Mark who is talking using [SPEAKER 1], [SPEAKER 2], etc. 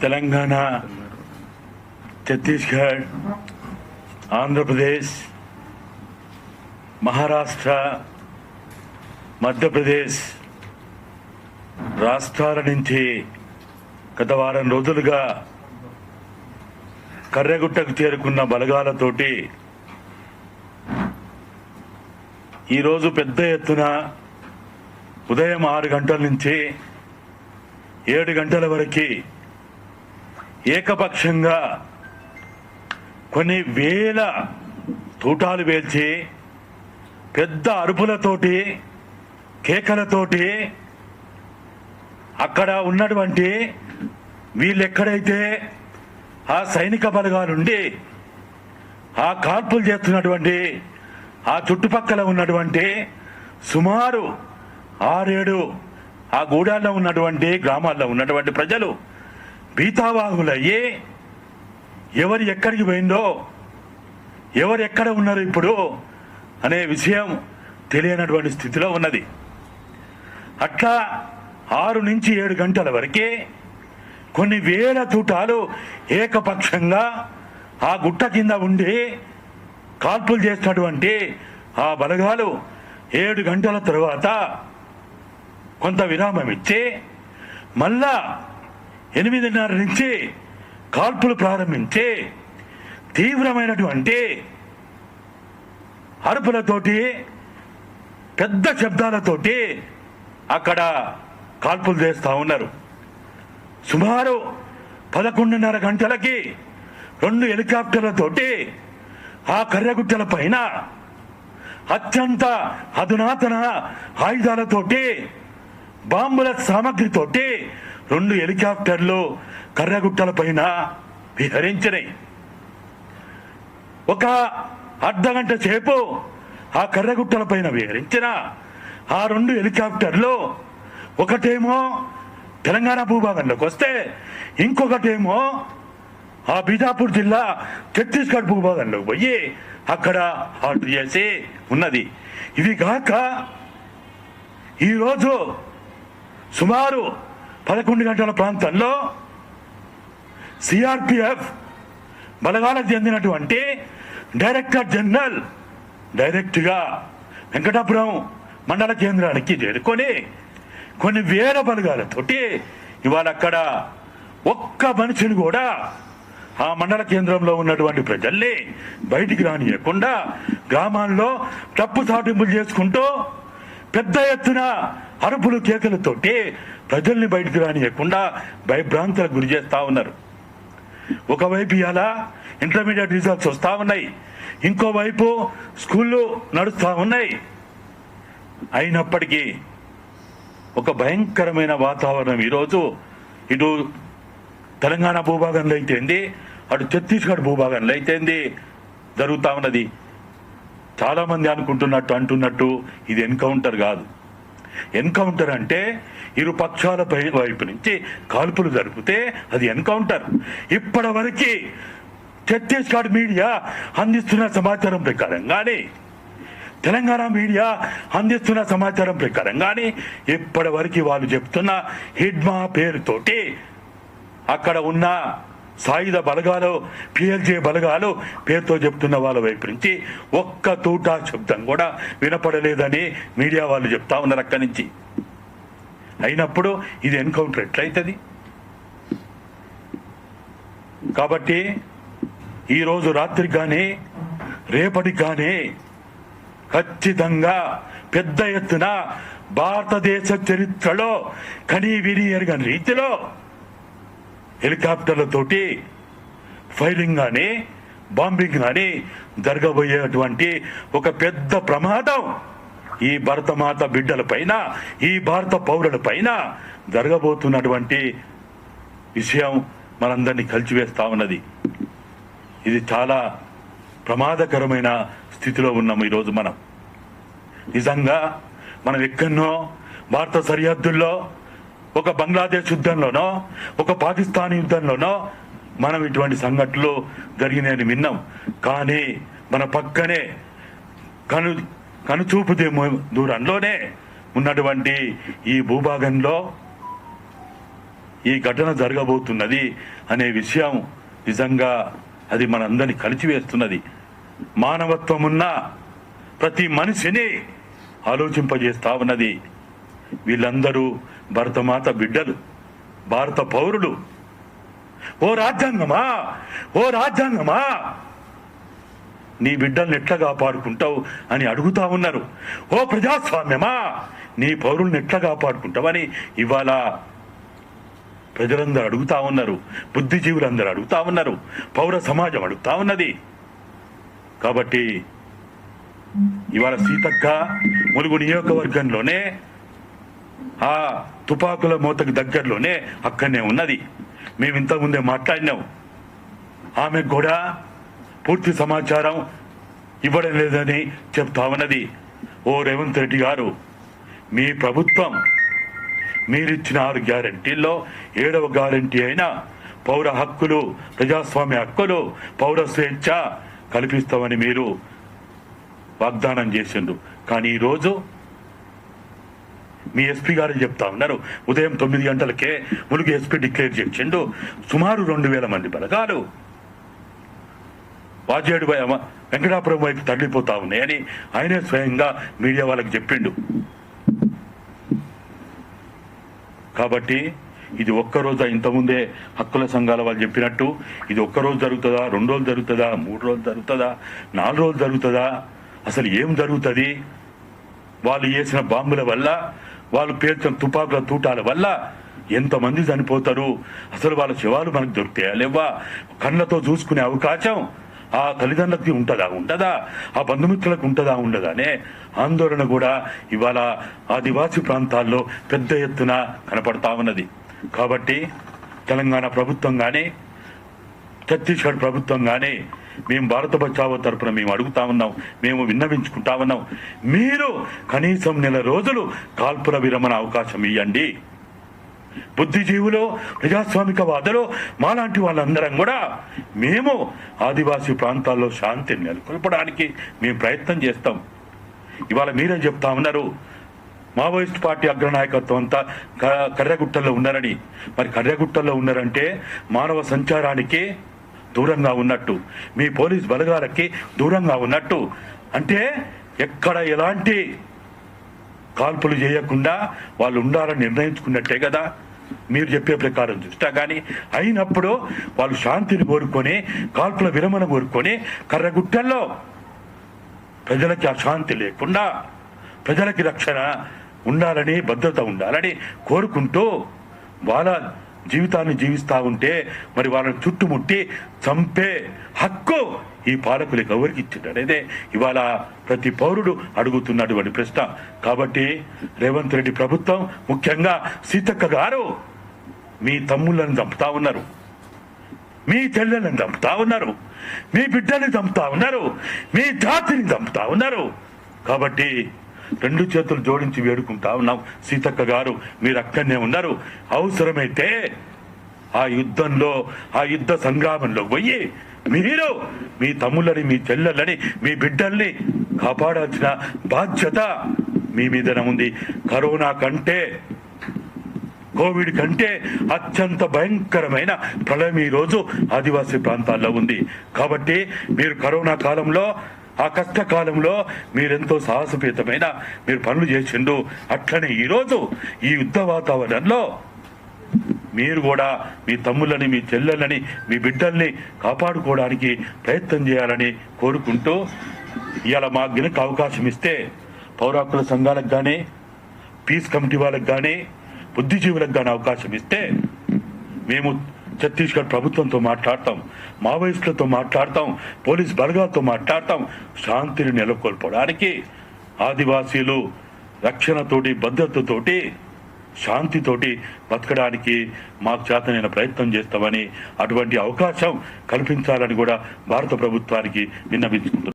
[SPEAKER 1] తెలంగాణ ఛత్తీస్గఢ్ ఆంధ్రప్రదేశ్ మహారాష్ట్ర మధ్యప్రదేశ్ రాష్ట్రాల నుంచి గత వారం రోజులుగా కర్రెగుట్టకు చేరుకున్న బలగాలతోటి ఈరోజు పెద్ద ఎత్తున ఉదయం ఆరు గంటల నుంచి ఏడు గంటల వరకు ఏకపక్షంగా కొన్ని వేల తూటాలు వేల్చి పెద్ద అరుపులతోటి కేకలతోటి అక్కడ ఉన్నటువంటి వీళ్ళెక్కడైతే ఆ సైనిక బలగాలుండి ఆ కాల్పులు చేస్తున్నటువంటి ఆ చుట్టుపక్కల ఉన్నటువంటి సుమారు ఆరేడు ఆ గూడాల్లో ఉన్నటువంటి గ్రామాల్లో ఉన్నటువంటి ప్రజలు బీతావాహులయ్యి ఎవరు ఎక్కడికి పోయిందో ఎవరు ఎక్కడ ఉన్నారు ఇప్పుడు అనే విషయం తెలియనటువంటి స్థితిలో ఉన్నది. అట్లా ఆరు నుంచి ఏడు గంటల వరకే కొన్ని వేల తూటాలు ఏకపక్షంగా ఆ గుట్ట కింద ఉండి కాల్పులు చేసినటువంటి ఆ బలగాలు ఏడు గంటల తరువాత కొంత విరామం ఇచ్చి మళ్ళా ఎనిమిదిన్నర నుంచి కాల్పులు ప్రారంభించి తీవ్రమైనటువంటి అరుపులతోటి పెద్ద శబ్దాలతోటి అక్కడ కాల్పులు చేస్తూ ఉన్నారు. సుమారు పదకొండున్నర గంటలకి రెండు హెలికాప్టర్లతోటి ఆ కర్రగుట్టల పైన అత్యంత అధునాతన ఆయుధాలతోటి బాంబుల సామగ్రితోటి రెండు హెలికాప్టర్లు కర్రగుట్టల పైన విహరించినాయి ఒక అర్ధగంట సేపు ఆ కర్రగుట్టల పైన విహరించిన ఆ రెండు హెలికాప్టర్లు ఒకటేమో తెలంగాణ భూభాగంలోకి వస్తే ఇంకొకటేమో ఆ బీజాపూర్ జిల్లా ఛత్తీస్గఢ్ భూభాగంలోకి పోయి అక్కడ ఆర్డర్ చేసి ఉన్నది. ఇవి కాక ఈరోజు సుమారు పదకొండు గంటల ప్రాంతంలో సిఆర్పిఎఫ్ బలగాలకు చెందినటువంటి డైరెక్టర్ జనరల్ డైరెక్ట్గా వెంకటాపురం మండల కేంద్రానికి చేరుకొని కొన్ని వేల బలగాలతోటి ఇవాళ అక్కడ ఒక్క మనిషిని కూడా ఆ మండల కేంద్రంలో ఉన్నటువంటి ప్రజల్ని బయటికి రానియకుండా గ్రామాల్లో తప్పు సాటింపులు చేసుకుంటూ పెద్ద ఎత్తున అరుపులు కేకలతోటి ప్రజల్ని బయటకు రానియకుండా భయభ్రాంతులకు గురి చేస్తా ఉన్నారు. ఒకవైపు ఇలా ఇంటర్మీడియట్ రిజల్ట్స్ వస్తూ ఉన్నాయి. ఇంకోవైపు స్కూళ్ళు నడుస్తూ ఉన్నాయి. అయినప్పటికీ ఒక భయంకరమైన వాతావరణం ఈరోజు ఇటు తెలంగాణ భూభాగంలో అయితేంది అటు ఛత్తీస్గఢ్ భూభాగంలో అయితేంది జరుగుతూ ఉన్నది. చాలామంది అనుకుంటున్నట్టు అంటున్నట్టు ఇది ఎన్కౌంటర్ కాదు. ఎన్కౌంటర్ అంటే ఇరు పక్షాల పై వైపు నుంచి కాల్పులు జరిపితే అది ఎన్కౌంటర్. ఇప్పటివరకు ఛత్తీస్గఢ్ మీడియా అందిస్తున్న సమాచారం ప్రకారం కానీ తెలంగాణ మీడియా అందిస్తున్న సమాచారం ప్రకారం కానీ ఇప్పటివరకు వాళ్ళు చెప్తున్న హిడ్మా పేరుతోటి అక్కడ ఉన్న సాయుధ బలగాలు పిఎల్జే బలగాలు పేరుతో చెప్తున్న వాళ్ళ వైపు నుంచి ఒక్క తూటా శబ్దం కూడా వినపడలేదని మీడియా వాళ్ళు చెప్తా ఉన్నారు అక్కడి నుంచి. అయినప్పుడు ఇది ఎన్కౌంటర్ ఎట్లయితుంది? కాబట్టి ఈరోజు రాత్రికి కానీ రేపటికి కానీ ఖచ్చితంగా పెద్ద ఎత్తున భారతదేశ చరిత్రలో కనీ విని ఎరగని రీతిలో హెలికాప్టర్లతోటి ఫైరింగ్ కానీ బాంబింగ్ కానీ జరగబోయేటువంటి ఒక పెద్ద ప్రమాదం ఈ భరతమాత బిడ్డల పైన ఈ భారత పౌరుల పైన జరగబోతున్నటువంటి విషయం మనందరినీ కలిచివేస్తా ఉన్నది. ఇది చాలా ప్రమాదకరమైన స్థితిలో ఉన్నాము ఈరోజు మనం. నిజంగా మనం ఎక్కడో భారత సరిహద్దుల్లో ఒక బంగ్లాదేశ్ యుద్ధంలోనో ఒక పాకిస్తాన్ యుద్ధంలోనో మనం ఇటువంటి సంఘటనలు జరిగినాయని విన్నాం. కానీ మన పక్కనే కను కనుచూపు దూరంలోనే ఉన్నటువంటి ఈ భూభాగంలో ఈ ఘటన జరగబోతున్నది అనే విషయం నిజంగా అది మనందరినీ కలిచివేస్తున్నది. మానవత్వం ఉన్న ప్రతి మనిషిని ఆలోచింపజేస్తా ఉన్నది. వీళ్ళందరూ భరతమాత బిడ్డలు భారత పౌరులు. ఓ రాజ్యాంగమా? ఓ రాజ్యాంగమా? నీ బిడ్డల్ని ఎట్లా కాపాడుకుంటావు అని అడుగుతా ఉన్నారు. ఓ ప్రజాస్వామ్యమా? నీ పౌరుల్ని ఎట్లా కాపాడుకుంటావని ఇవాళ ప్రజలందరూ అడుగుతా ఉన్నారు. బుద్ధిజీవులందరూ అడుగుతా ఉన్నారు. పౌర సమాజం అడుగుతా ఉన్నది. కాబట్టి ఇవాళ సీతక్క ములుగు నియోజకవర్గంలోనే ఆ తుపాకుల మూతకు దగ్గరలోనే అక్కడనే ఉన్నది. మేము ఇంతకుముందే మాట్లాడినాం. ఆమెకు కూడా పూర్తి సమాచారం ఇవ్వడం లేదని చెప్తా ఉన్నది. ఓ రేవంత్ రెడ్డి గారు మీ ప్రభుత్వం మీరిచ్చిన ఆరు గ్యారంటీల్లో ఏడవ గ్యారంటీ అయిన పౌర హక్కులు ప్రజాస్వామ్య హక్కులు పౌర స్వేచ్ఛ కల్పిస్తామని మీరు వాగ్దానం చేసిండు కానీ ఈరోజు మీ ఎస్పీ గారు చెప్తా. ఉన్నారు ఉదయం తొమ్మిది గంటలకే ములుగు ఎస్పీ డిక్లేర్ చేసిండు. సుమారు రెండు వేల మంది బలగాలు. వాజేడు వెంకటాపురం వైపు తరలిపోతా ఉన్నాయని ఆయనే స్వయంగా మీడియా వాళ్ళకి చెప్పిండు. కాబట్టి ఇది ఒక్కరోజు ఇంతకుముందే హక్కుల సంఘాల వాళ్ళు చెప్పినట్టు ఇది ఒక్కరోజు జరుగుతుందా రెండు రోజులు జరుగుతుందా మూడు రోజులు జరుగుతుందా నాలుగు రోజులు జరుగుతుందా అసలు ఏం జరుగుతుంది? వాళ్ళు వేసిన బాంబుల వల్ల వాళ్ళు పేర్చిన తుపాకుల తూటాల వల్ల ఎంతమంది చనిపోతారు? అసలు వాళ్ళ శవాలు మనకు దొరుకుతాయా లేవా కళ్ళతో చూసుకునే అవకాశం ఆ తల్లిదండ్రులకి ఉంటుందా? ఉండదా? ఆ బంధుమిత్రులకు ఉంటుందా? ఉండదానే? ఆందోళన కూడా ఇవాళ ఆదివాసీ ప్రాంతాల్లో పెద్ద ఎత్తున కనపడతా ఉన్నది. కాబట్టి తెలంగాణ ప్రభుత్వం కానీ ఛత్తీస్గఢ్ ప్రభుత్వం కానీ మేము భారత బచావో తరపున మేము అడుగుతా ఉన్నాం మేము విన్నవించుకుంటా ఉన్నాం. మీరు కనీసం నెల రోజులు కాల్పుల విరమణ అవకాశం ఇవ్వండి బుద్ధిజీవులు ప్రజాస్వామికవాదులు మాలాంటి వాళ్ళందరం కూడా మేము ఆదివాసీ ప్రాంతాల్లో శాంతిని నెలకొల్పడానికి మేము ప్రయత్నం చేస్తాం. ఇవాళ మీరే చెప్తా ఉన్నారు మావోయిస్ట్ పార్టీ అగ్రనాయకత్వం అంతా క- కర్రగుట్టల్లో ఉన్నారని. మరి కర్రగుట్టల్లో ఉన్నారంటే మానవ సంచారానికి దూరంగా ఉన్నట్టు. మీ పోలీస్ బలగాలకి దూరంగా ఉన్నట్టు. అంటే ఎక్కడ ఎలాంటి కాల్పులు చేయకుండా వాళ్ళు ఉండాలని నిర్ణయించుకున్నట్టే కదా. మీరు చెప్పే ప్రకారం చూస్తా. కానీ అయినప్పుడు వాళ్ళు శాంతిని కోరుకొని కాల్పుల విరమణ కోరుకొని కర్రగుట్టల్లో ప్రజలకి అశాంతి లేకుండా ప్రజలకి రక్షణ ఉండాలని భద్రత ఉండాలని కోరుకుంటూ వాళ్ళ జీవితాన్ని జీవిస్తూ ఉంటే మరి వాళ్ళని చుట్టుముట్టి చంపే హక్కు ఈ పాలకులకు ఎవరికి ఇచ్చిండు? అనేదే ఇవాళ ప్రతి పౌరుడు అడుగుతున్నటువంటి ప్రశ్న. కాబట్టి రేవంత్ రెడ్డి ప్రభుత్వం ముఖ్యంగా సీతక్క గారు మీ తమ్ముళ్ళని చంపుతా ఉన్నారు. మీ చెల్లెలను చంపుతా ఉన్నారు. మీ బిడ్డని చంపుతా ఉన్నారు. మీ జాతిని చంపుతా ఉన్నారు. కాబట్టి రెండు చేతులు జోడించి వేడుకుంటా ఉన్నాం సీతక్క గారు మీరు అక్కడనే ఉన్నారు. అవసరమైతే ఆ యుద్ధంలో ఆ యుద్ధ సంగ్రామంలో పోయి మీరు మీ తమ్ముళ్ళని మీ చెల్లెళ్ళని మీ బిడ్డల్ని కాపాడాల్సిన బాధ్యత మీ మీదనే ఉంది. కరోనా కంటే కోవిడ్ కంటే అత్యంత భయంకరమైన ప్రళయం ఈ రోజు ఆదివాసీ ప్రాంతాల్లో ఉంది. కాబట్టి మీరు కరోనా కాలంలో ఆ కష్టకాలంలో మీరెంతో సాహసపేతమైన మీరు పనులు చేసిండు. అట్లనే ఈరోజు ఈ యుద్ధ వాతావరణంలో మీరు కూడా మీ తమ్ముళ్ళని మీ చెల్లెళ్ళని మీ బిడ్డల్ని కాపాడుకోవడానికి ప్రయత్నం చేయాలని కోరుకుంటూ ఇవాళ మా గినకు అవకాశం ఇస్తే పౌరాకుల సంఘాలకు కానీ పీస్ కమిటీ వాళ్ళకి కానీ బుద్ధిజీవులకు కానీ అవకాశం ఇస్తే మేము ఛత్తీస్గఢ్ ప్రభుత్వంతో మాట్లాడతాం మావోయిస్టులతో మాట్లాడతాం పోలీస్ బలగాలతో మాట్లాడతాం శాంతిని నెలకొల్పడానికి ఆదివాసీలు రక్షణతోటి భద్రతతోటి శాంతితోటి బతకడానికి మాకు చేతనైన ప్రయత్నం చేస్తామని అటువంటి అవకాశం కల్పించాలని కూడా భారత ప్రభుత్వానికి విన్నవించుకుంటున్నాం.